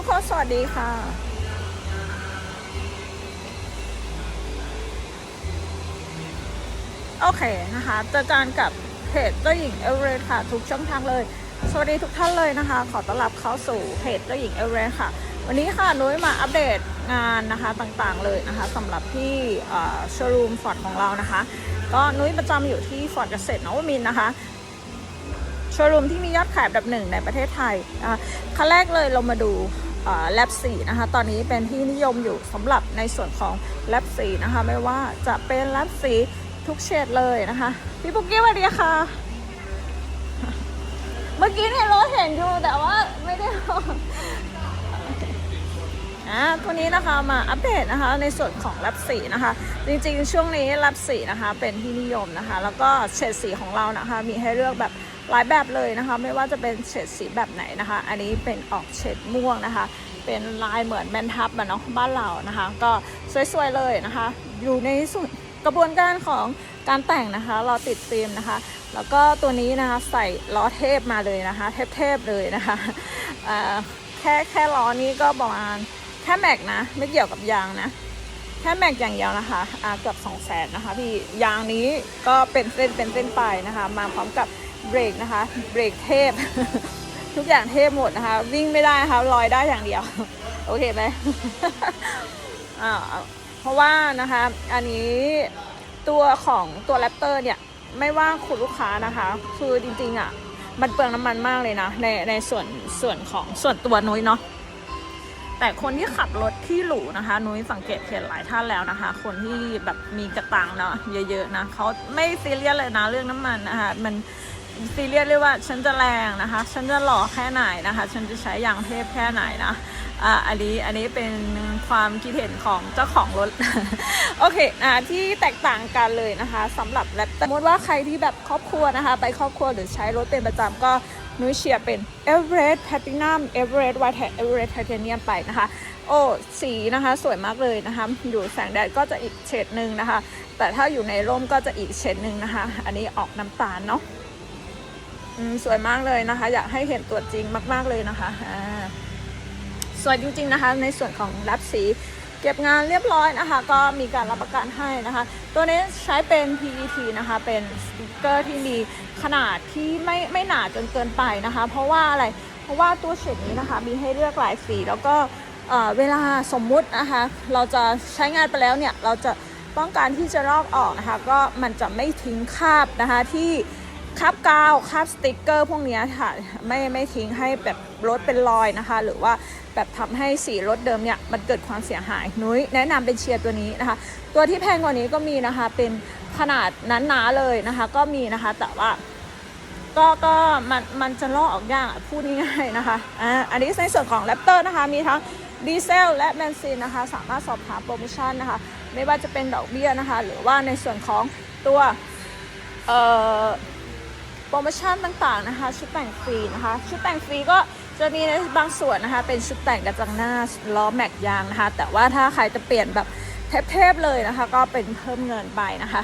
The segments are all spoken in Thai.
ทุกคนสวัสดีค่ะโอเคนะคะจอกันกับเพจเจ้าหญิงเอเวอรสต์ค่ะ ทุกช่องทางเลย สวัสดีทุกท่านเลยนะคะ ขอต้อนรับเข้าสู่เพจเจ้าหญิงเอเวอรสต์ค่ะ วันนี้ค่ะนุ้ยมาอัปเดตงานนะคะต่างๆเลยนะคะสำหรับที่โชว์รูมฟอร์ดของเรานะคะ ก็นุ้ยประจำอยู่ที่ฟอร์ดเกษตรนวมินนะคะโชว์รูมที่มียอดขายอันดับหนึ่งในประเทศไทยนะคะขั้นแรกเลยเรามาดู แลบสีนะคะ ตอนนี้เป็นที่นิยมอยู่สำหรับในส่วนของแลบสีนะคะ ไม่ว่าจะเป็นแลบสีทุกเฉดเลยนะคะ พี่ปุ๊กกี้สวัสดีค่ะ เมื่อกี้เนี่ยราเห็นอยู่แต่ว่าไม่ได้ลงอ่าตัวนี้นะคะมาอัปเดตนะคะในส่วนของแลบสีนะคะ จริงๆ ช่วงนี้แลบสีนะคะเป็นที่นิยมนะคะ แล้วก็เฉดสีของเรานะคะ มีให้เลือกแบบ หลายแบบเลยนะคะ ไม่ว่าจะเป็นเฉดสีแบบไหนนะคะ อันนี้เป็นออกเฉดม่วงนะคะ เป็นลายเหมือนแมนทับอะเนาะบ้านเรานะคะ ก็สวยๆเลยนะคะ อยู่ในส่วนกระบวนการของการแต่งนะคะเราติดฟิล์มนะคะ แล้วก็ตัวนี้นะคะใส่ล้อเทพมาเลยนะคะ เทพๆเลยนะคะแค่แค่ล้อนี้ก็ประมาณแค่แม็กนะ ไม่เกี่ยวกับยางนะแค่แม็กอย่างเดียวนะคะอ่าเกือบสองแสนนะคะพี่ยางนี้ก็เป็นเส้นเป็นเส้นไปนะคะ มาพร้อมกับ เบรกนะคะเบรกเทพ ทุกอย่างเทพหมดนะคะ วิ่งไม่ได้นะคะลอยได้อย่างเดียว โอเคไหมอ่าเพราะว่านะคะอันนี้ตัวของตัวแรปเตอร์เนี่ยไม่ว่าคุณลูกค้านะคะ คือจริงๆอะมันเปลืองน้ำมันมากเลยนะ ในในส่วนส่วนของส่วนตัวนุ้ยเนาะแต่คนที่ขับรถที่หรูนะคะนุ้ยสังเกตเห็นหลายท่านแล้วนะคะ คนที่แบบมีกระตังเนาะเยอะๆนะเขาไม่ซีเรียสเลยนะเรื่องน้ำมันนะคะมัน ซีเรียสเลยว่าฉันจะแรงนะคะ ฉันจะหล่อแค่ไหนนะคะ ฉันจะใช้ยางเทพแค่ไหนนะอ่าอันนี้อันนี้เป็นความคิดเห็นของเจ้าของรถ โอเคอ่าที่แตกต่างกันเลยนะคะสำหรับแรปสมมติว่าใครที่แบบครอบครัวนะคะ ไปครอบครัวหรือใช้รถเป็นประจำก็นุ้ยเชียร์เป็น Everest Platinum Everest White Everest Titanium ไปนะคะ โอ้สีนะคะสวยมากเลยนะคะ อยู่แสงแดดก็จะอีกเฉดหนึ่งนะคะ แต่ถ้าอยู่ในร่มก็จะอีกเฉดหนึ่งนะคะ อันนี้ออกน้ำตาลเนาะ สวยมากเลยนะคะ อยากให้เห็นตัวจริงมาก ๆเลยนะคะสวยจริง ๆนะคะ ในส่วนของรับสี เก็บงานเรียบร้อยนะคะ ก็มีการรับประกันให้นะคะ ตัวนี้ใช้เป็น PET นะคะ เป็นสติกเกอร์ที่มีขนาดที่ไม่ไม่หนาจนเกินไปนะคะ เพราะว่าอะไรเพราะว่าตัวเฉดนี้นะคะ มีให้เลือกหลายสีแล้วก็เวลาสมมุตินะคะ เราจะใช้งานไปแล้วเนี่ย เราจะต้องการที่จะลอกออกนะคะ ก็มันจะไม่ทิ้งคราบนะคะที่ คราบกาวคราบสติกเกอร์พวกนี้ค่ะไม่ไม่ทิ้งให้แบบรถเป็นรอยนะคะ หรือว่าแบบทำให้สีรถเดิมเนี่ยมันเกิดความเสียหายนุ้ยแนะนำเป็นเชียร์ตัวนี้นะคะ ตัวที่แพงกว่านี้ก็มีนะคะ เป็นขนาดนั้นหนาๆเลยนะคะ ก็มีนะคะแต่ว่าก็ก็มันมันจะลอกออกยากพูดง่ายๆนะคะอ่าอันนี้ในส่วนของแรปเตอร์นะคะ มีทั้งดีเซลและเบนซินนะคะ สามารถสอบถามโปรโมชั่นนะคะ ไม่ว่าจะเป็นดอกเบี้ยนะคะ หรือว่าในส่วนของตัวเอ่อ โปรโมชั่นต่างๆนะคะ ชุดแต่งฟรีนะคะ ชุดแต่งฟรีก็จะมีในบางส่วนนะคะ เป็นชุดแต่งกระจังหน้าล้อแม็กยางนะคะ แต่ว่าถ้าใครจะเปลี่ยนแบบเทพๆเลยนะคะ ก็เป็นเพิ่มเงินไปนะคะ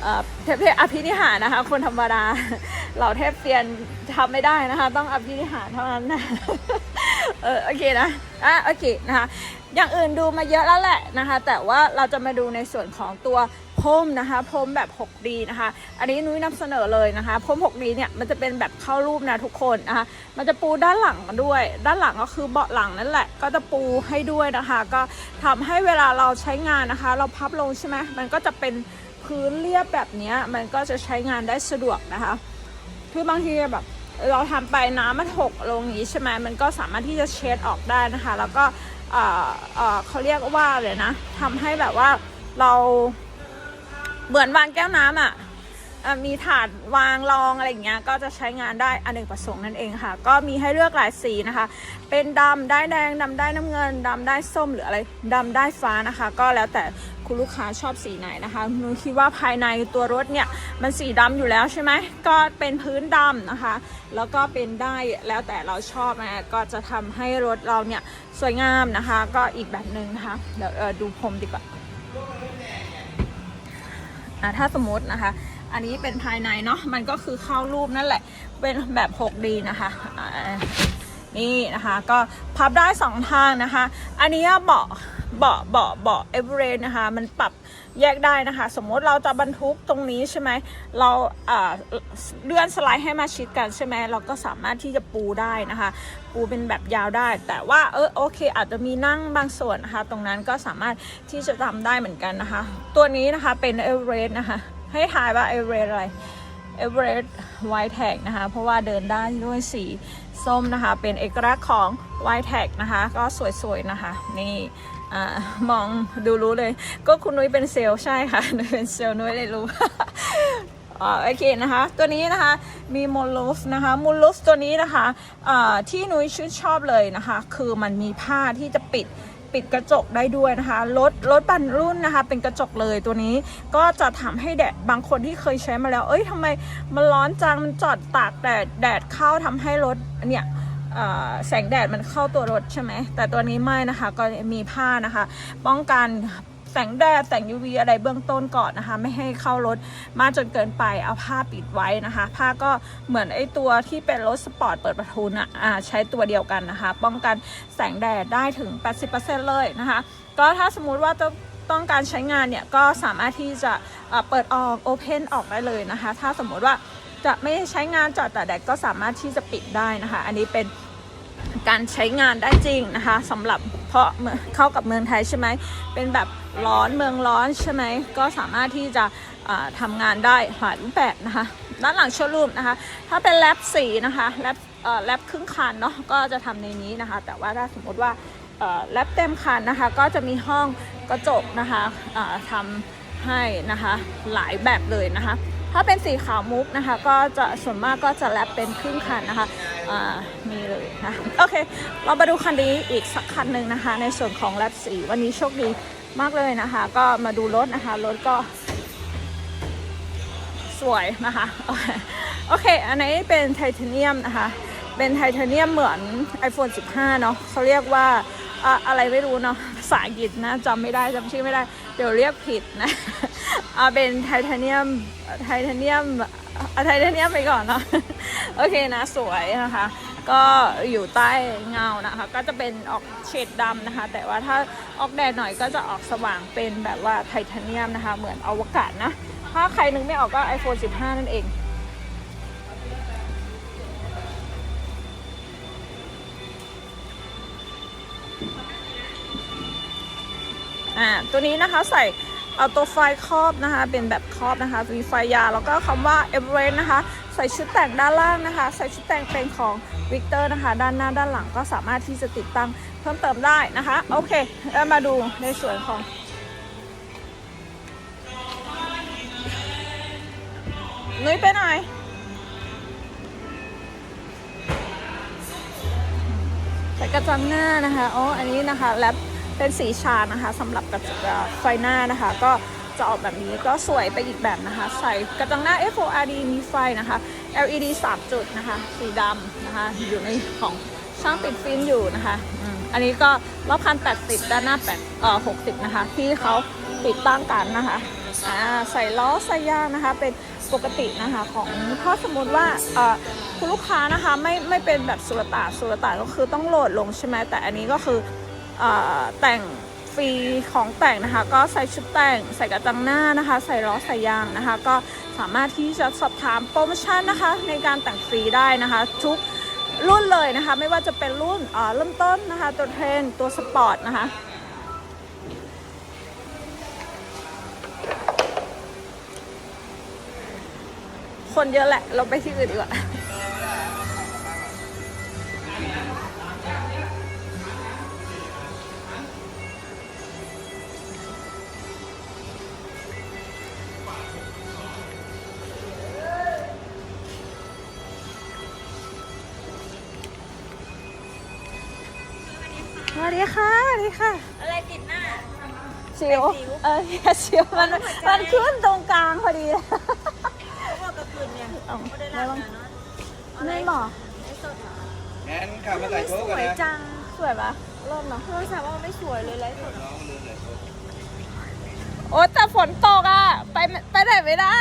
เอ่อเทพๆอภินิหารนะคะ คนธรรมดาเราเทพเซียนทำไม่ได้นะคะ ต้องอภินิหารเท่านั้นนะเออโอเคนะอะโอเคนะคะ อย่างอื่นดูมาเยอะแล้วแหละนะคะ แต่ว่าเราจะมาดูในส่วนของตัว พรมนะคะพรมแบบ 6D นะคะ อันนี้นุ้ยนำเสนอเลยนะคะพรม 6D เนี่ยมันจะเป็นแบบเข้ารูปนะทุกคนนะคะมันจะปูด้านหลังด้วย ด้านหลังก็คือเบาะหลังนั่นแหละ ก็จะปูให้ด้วยนะคะ ก็ทำให้เวลาเราใช้งานนะคะ เราพับลงใช่ไหมมันก็จะเป็นพื้นเรียบแบบนี้มันก็จะใช้งานได้สะดวกนะคะคือบางทีแบบเราทำไปน้ำมันหกลงอย่างนี้ใช่ไหมมันก็สามารถที่จะเช็ดออกได้นะคะ แล้วก็เออเออเขาเรียกว่าเลยนะทำให้แบบว่าเรา เหมือนวางแก้วน้ำอะมีถาดวางรองอะไรอย่างเงี้ยก็จะใช้งานได้อันเนกประสงค์นั่นเองค่ะ ก็มีให้เลือกหลายสีนะคะ เป็นดำได้แดงดำได้น้ำเงินดำได้ส้มหรืออะไรดำได้ฟ้านะคะ ก็แล้วแต่คุณลูกค้าชอบสีไหนนะคะหนูคิดว่าภายในตัวรถเนี่ยมันสีดำอยู่แล้วใช่ไหมก็เป็นพื้นดำนะคะ แล้วก็เป็นได้แล้วแต่เราชอบนะก็จะทำให้รถเราเนี่ยสวยงามนะคะ ก็อีกแบบหนึ่งนะคะเดี๋ยวดูพรมดีกว่า อะถ้าสมมตินะคะ อันนี้เป็นภายในเนาะมันก็คือเข้ารูปนั่นแหละ เป็นแบบ 6D นะคะนี่นะคะก็พับได้สองทางนะคะ อันนี้เบาะเบาะเบาะเบาะเอเวอเรสนะคะ มันปรับ แยกได้นะคะ สมมติเราจะบรรทุกตรงนี้ใช่ไหมเราเลื่อนสไลด์ให้มาชิดกันใช่ไหมเราก็สามารถที่จะปูได้นะคะ ปูเป็นแบบยาวได้ แต่ว่าเออโอเค อาจจะมีนั่งบางส่วนนะคะ ตรงนั้นก็สามารถที่จะทำได้เหมือนกันนะคะ ตัวนี้นะคะเป็นเอเวอเรสต์นะคะ ให้ทายว่าเอเวอเรสต์อะไรเอเวอเรสต์ไวท์แท็กนะคะ เพราะว่าเดินได้ด้วยสีส้มนะคะ เป็นเอกลักษณ์ของไวท์แท็กนะคะ ก็สวยๆนะคะ นี่ มองดูรู้เลย ก็คุณนุ้ยเป็นเซลใช่ค่ะนุ้ยเป็นเซลนุ้ยเลยรู้โอเคนะคะ ตัวนี้นะคะมีมูลูฟนะคะมูลูฟตัวนี้นะคะที่นุ้ยชื่นชอบเลยนะคะ คือมันมีผ้าที่จะปิดปิดกระจกได้ด้วยนะคะรถรถบรรรุ่นนะคะเป็นกระจกเลยตัวนี้ก็จะทำให้แดดบางคนที่เคยใช้มาแล้ว เอ้ยทำไมมันร้อนจังมันจอดตากแดดแดดเข้าทำให้รถเนี่ย แสงแดดมันเข้าตัวรถใช่ไหม แต่ตัวนี้ไม่นะคะ ก็มีผ้านะคะ ป้องกันแสงแดดแสง UV อะไรเบื้องต้นก่อนนะคะ ไม่ให้เข้ารถมากจนเกินไปเอาผ้าปิดไว้นะคะ ผ้าก็เหมือนไอ้ตัวที่เป็นรถสปอร์ตเปิดประทุนอะอ่าใช้ตัวเดียวกันนะคะ ป้องกันแสงแดดได้ถึง 80%เลยนะคะ ก็ถ้าสมมุติว่าจะต้องการใช้งานเนี่ย ก็สามารถที่จะอ่าเปิดออก Open ออกได้เลยนะคะ ถ้าสมมุติว่า จะไม่ใช้งานจอดแต่แดดก็สามารถที่จะปิดได้นะคะ อันนี้เป็นการใช้งานได้จริงนะคะสำหรับเพราะเข้ากับเมืองไทยใช่ไหมเป็นแบบร้อนเมืองร้อนใช่ไหมก็สามารถที่จะอ่าทำงานได้หลายรูปแบบนะคะด้านหลังโชว์รูมนะคะ ถ้าเป็นแรปสีนะคะแรปเอ่อแรปครึ่งคันเนาะก็จะทำในนี้นะคะ แต่ว่าถ้าสมมติว่าเอ่อแรปเต็มคันนะคะ ก็จะมีห้องกระจกนะคะอ่าทำให้นะคะหลายแบบเลยนะคะ ถ้าเป็นสีขาวมุกนะคะ ก็จะส่วนมากก็จะแรปเป็นครึ่งคันนะคะมีเลยนะโอเค เรามาดูคันนี้อีกสักคันหนึ่งนะคะ ในส่วนของแรปสีวันนี้โชคดีมากเลยนะคะ ก็มาดูรถนะคะ รถก็ สวยนะคะโอเค อันนี้เป็นไทเทเนียมนะคะ เป็นไทเทเนียมเหมือน iPhone 15 เนาะเขาเรียกว่า อะอะไรไม่รู้เนาะภาษาอังกฤษนะจำไม่ได้จำชื่อไม่ได้ เดี๋ยวเรียกผิดนะเอาเป็นไทเทเนียมไทเทเนียมอาไทเทเนียมไปก่อนเนาะโอเคนะสวยนะคะ ก็อยู่ใต้เงานะคะ ก็จะเป็นออกเฉดดำนะคะ แต่ว่าถ้าออกแดดหน่อยก็จะออกสว่างเป็นแบบว่าไทเทเนียมนะคะ เหมือนอวกาศนะ ถ้าใครนึกไม่ออกก็ iPhone 15 นั่นเอง อ่าตัวนี้นะคะใส่เอาตัวไฟครอบนะคะ เป็นแบบครอบนะคะมีไฟยาวแล้วก็คำว่า e v e r e s t นะคะ ใส่ชุดแต่งด้านล่างนะคะ ใส่ชุดแต่งเป็นของ Victor นะคะ ด้านหน้าด้านหลังก็สามารถที่จะติดตั้งเพิ่มเติมได้นะคะ โอเคแล้วมาดูในส่วนของนุ้ยไปไหน กระจังหน้านะคะอ๋ออันนี้นะคะแลปเป็นสีชานะคะสำหรับกระจกไฟหน้านะคะ ก็จะออกแบบนี้ก็สวยไปอีกแบบนะคะ ใส่กระจังหน้า FORD มีไฟนะคะ LED 3 จุดนะคะ สีดำนะคะ อยู่ในของช่างติดฟิล์มอยู่นะคะอันนี้ก็รอบคัน80ด้านหน้า8เอ่อ60นะคะ ที่เขาติดตั้งกันนะคะ อ่าใส่ล้อใส่ยางนะคะ เป็นปกตินะคะของถ้าสมมติว่าคุณลูกค้านะคะไม่ไม่เป็นแบบสุรตานสุรตานก็คือต้องโหลดลงใช่ไหมแต่อันนี้ก็คืออแต่งฟรีของแต่งนะคะ ก็ใส่ชุดแต่งใส่กระจังหน้านะคะ ใส่ล้อใส่ยางนะคะ ก็สามารถที่จะสอบถามโปรโมชั่นนะคะ ในการแต่งฟรีได้นะคะ ทุกรุ่นเลยนะคะ ไม่ว่าจะเป็นรุ่นเอ่อเริ่มต้นนะคะ ตัวเทรนตัวสปอร์ตนะคะ คนเยอะแหละ เราไปที่อื่นดีกว่า สวัสดีค่ะ สวัสดีค่ะ อะไรติดหน้า ชิว เออชิวมันมันขึ้นตรงกลางพอดีเลยเพราะว่ากระคื นเนี่ยเอาไม่ได้รับงานเนาะไม่บอกไอ้สดเหรองั้นขับมาใส่ไม่โชสว์กันวยนะจังสวยปะเริ่มเนาะโทรศัพท์ว่าไม่สวยเลยไลฟ์สดน้องลืมเลยโชว์โอ้แต่ฝนตกอะ ไปไปไหนไม่ได้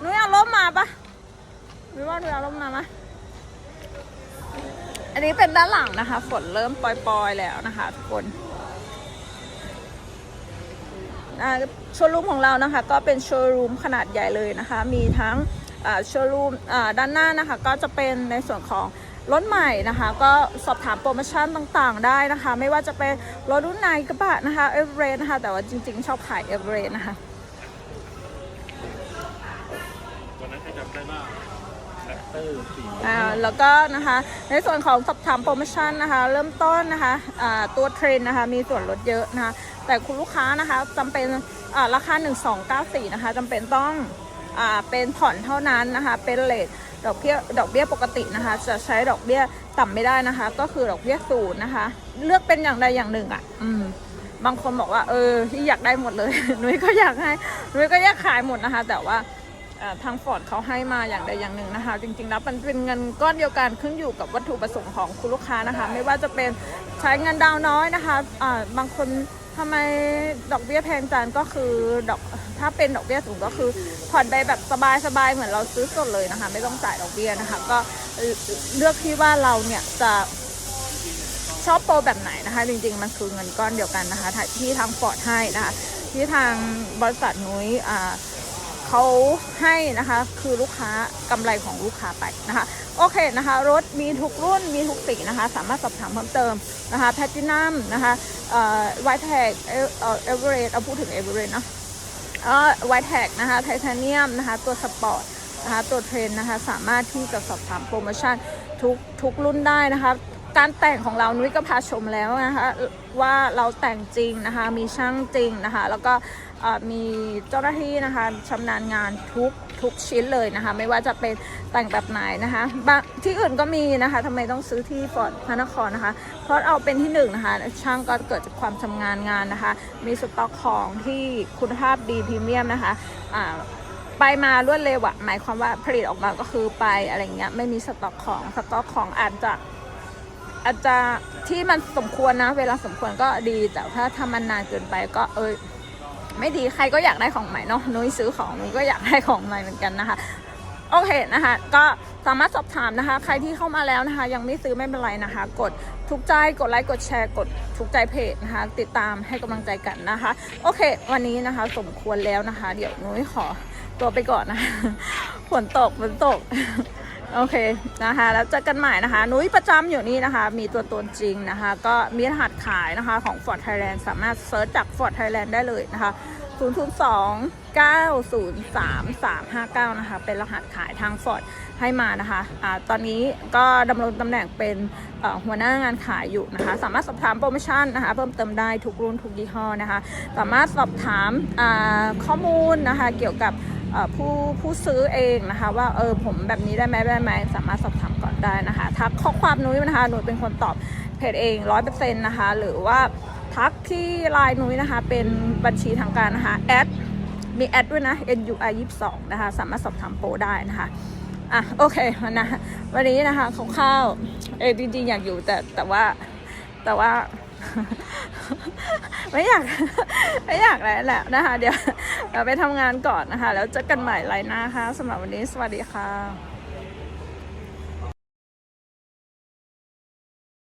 หนูเอาร่มมาปะหนูว่าหนูเอาร่มมาไหมอันนี้เป็นด้านหลังนะคะ ฝนเริ่มปล่อยๆแล้วนะคะทุกคนอ่า โชว์รูมของเรานะคะก็เป็นโชว์รูมขนาดใหญ่เลยนะคะ มีทั้งโชว์รูมด้านหน้านะคะก็จะเป็นในส่วนของรถใหม่นะคะก็สอบถามโปรโมชั่นต่างๆได้นะคะ ไม่ว่าจะเป็นรถรุ่นไหนกระบะนะคะเอเวอเรนะคะแต่ว่าจริงๆ ชอบขายเอเวอเรนะคะวันนั้นใครจำได้บ้าง อร์สีอ่าแล้วก็นะคะในส่วนของสอบถามโปรโมชั่นนะคะ เริ่มต้นนะคะอ่าตัวเทรนนะคะมีส่วนลดเยอะนะคะแต่คุณลูกค้านะคะจำเป็นอ่าราคา 1294 นะคะจำเป็นต้องอ่าเป็นผ่อนเท่านั้นนะคะเป็นเลทดอกเบี้ยดอกเบี้ยปกตินะคะ จะใช้ดอกเบี้ยต่ำไม่ได้นะคะ ก็คือดอกเบี้ยศูนย์นะคะ เลือกเป็นอย่างใดอย่างหนึ่งอะ อืม บางคนบอกว่า เออที่อยากได้หมดเลยนุ้ยก็อยากให้นุ้ยก็อยากขายหมดนะคะ แต่ว่า ทางฟอร์ดเขาให้มาอย่างใดอย่างหนึ่งนะคะ จริงๆแล้วมันเป็นเงินก้อนเดียวกันขึ้นอยู่กับวัตถุประสงค์ของคุณลูกค้านะคะ ไม่ว่าจะเป็นใช้เงินดาวน์น้อยนะคะอ่าบางคนทำไมดอกเบี้ยแพงจังก็คือดอกถ้าเป็นดอกเบี้ยสูงก็คือผ่อนไปแบบสบายๆเหมือนเราซื้อสดเลยนะคะ ไม่ต้องจ่ายดอกเบี้ยนะคะ ก็เลือกที่ว่าเราเนี่ยจะชอบโปรแบบไหนนะคะ จริงๆ มันคือเงินก้อนเดียวกันนะคะ ที่ทางฟอร์ดให้นะคะ ที่ทางบริษัทนุ้ยอ่า เขาให้นะคะคือลูกค้ากำไรของลูกค้าไปนะคะ โอเคนะคะ รถมีทุกรุ่นมีทุกสีนะคะ สามารถสอบถามเพิ่มเติมนะคะแพทินัมนะคะไวท์แท็กเอเวอเรสเอาพูดถึงเอเวอเรสเนาะไวท์แท็กนะคะไทเทเนียมนะคะ ตัวสปอร์ตนะคะตัวเทรนนะคะ สามารถที่จะสอบถามโปรโมชั่นทุกทุกรุ่นได้นะคะ การแต่งของเรานุ้ยก็พาชมแล้วนะคะว่าเราแต่งจริงนะคะ มีช่างจริงนะคะ แล้วก็มีเจ้าหน้าที่นะคะชำนาญงานทุกทุกชิ้นเลยนะคะ ไม่ว่าจะเป็นแต่งแบบไหนนะคะที่อื่นก็มีนะคะทำไมต้องซื้อที่ฟอร์ดพระนครนะคะ เพราะเอาเป็นที่หนึ่งนะคะ ช่างก็เกิดจากความชำนาญงานนะคะ มีสต็อกของที่คุณภาพดีพรีเมียมนะคะไปมารวดเร็วอะหมายความว่าผลิตออกมาก็คือไปอะไรเงี้ยไม่มีสต็อกของสต็อกของอาจจะ อาจจะที่มันสมควรนะ เวลาสมควรก็ดี แต่ถ้าถ้ามันนานเกินไปก็เออไม่ดีใครก็อยากได้ของใหม่เนาะนุ้ยซื้อของนุ้ยก็อยากได้ของใหม่เหมือนกันนะคะโอเคนะคะ ก็สามารถสอบถามนะคะ ใครที่เข้ามาแล้วนะคะ ยังไม่ซื้อไม่เป็นไรนะคะ กดถูกใจกดไลค์กดแชร์กดถูกใจเพจนะคะ ติดตามให้กำลังใจกันนะคะ โอเค วันนี้นะคะ สมควรแล้วนะคะ เดี๋ยวนุ้ยขอตัวไปก่อนนะฝนตกฝนตก โอเคนะคะ แล้วเจอกันใหม่นะคะ นุ้ยประจำอยู่นี่นะคะ มีตัวตนจริงนะคะ ก็มีรหัสขายนะคะของ Ford Thailand สามารถเซิร์ชจาก Ford Thailand ได้เลยนะคะ0 0 2 9 0 3 3 5 9 นะคะ เป็นรหัสขายทาง Ford ให้มานะคะอ่าตอนนี้ก็ดำรงตำแหน่งเป็นหัวหน้างานขายอยู่นะคะ สามารถสอบถามโปรโมชั่นนะคะ เพิ่มเติมได้ทุกรุ่นทุกยี่ห้อนะคะ สามารถสอบถามข้อมูลนะคะ เกี่ยวกับ ผู้ผู้ซื้อเองนะคะว่าเออผมแบบนี้ได้ไหมได้ไหมสามารถสอบถามก่อนได้นะคะทักข้อความนุ้ยนะคะหนูเป็นคนตอบเพจเองร้อยเปอร์เซ็นต์นะคะหรือว่าทักที่ไลน์นุ้ยนะคะเป็นบัญชีทางการนะคะแอดมีแอดด้วยนะ NUI 22นะคะสามารถสอบถามโปรได้นะคะอะโอเคนะวันนี้นะคะคร่าวๆเออจริงๆอยากอยู่แต่แต่ว่าแต่ว่า ไม่อยากไม่อยากแล้วแหละนะคะ เดี๋ยวเราไปทำงานก่อนนะคะ แล้วเจอกันใหม่ไลน์หน้าค่ะสำหรับวันนี้สวัสดีค่ะ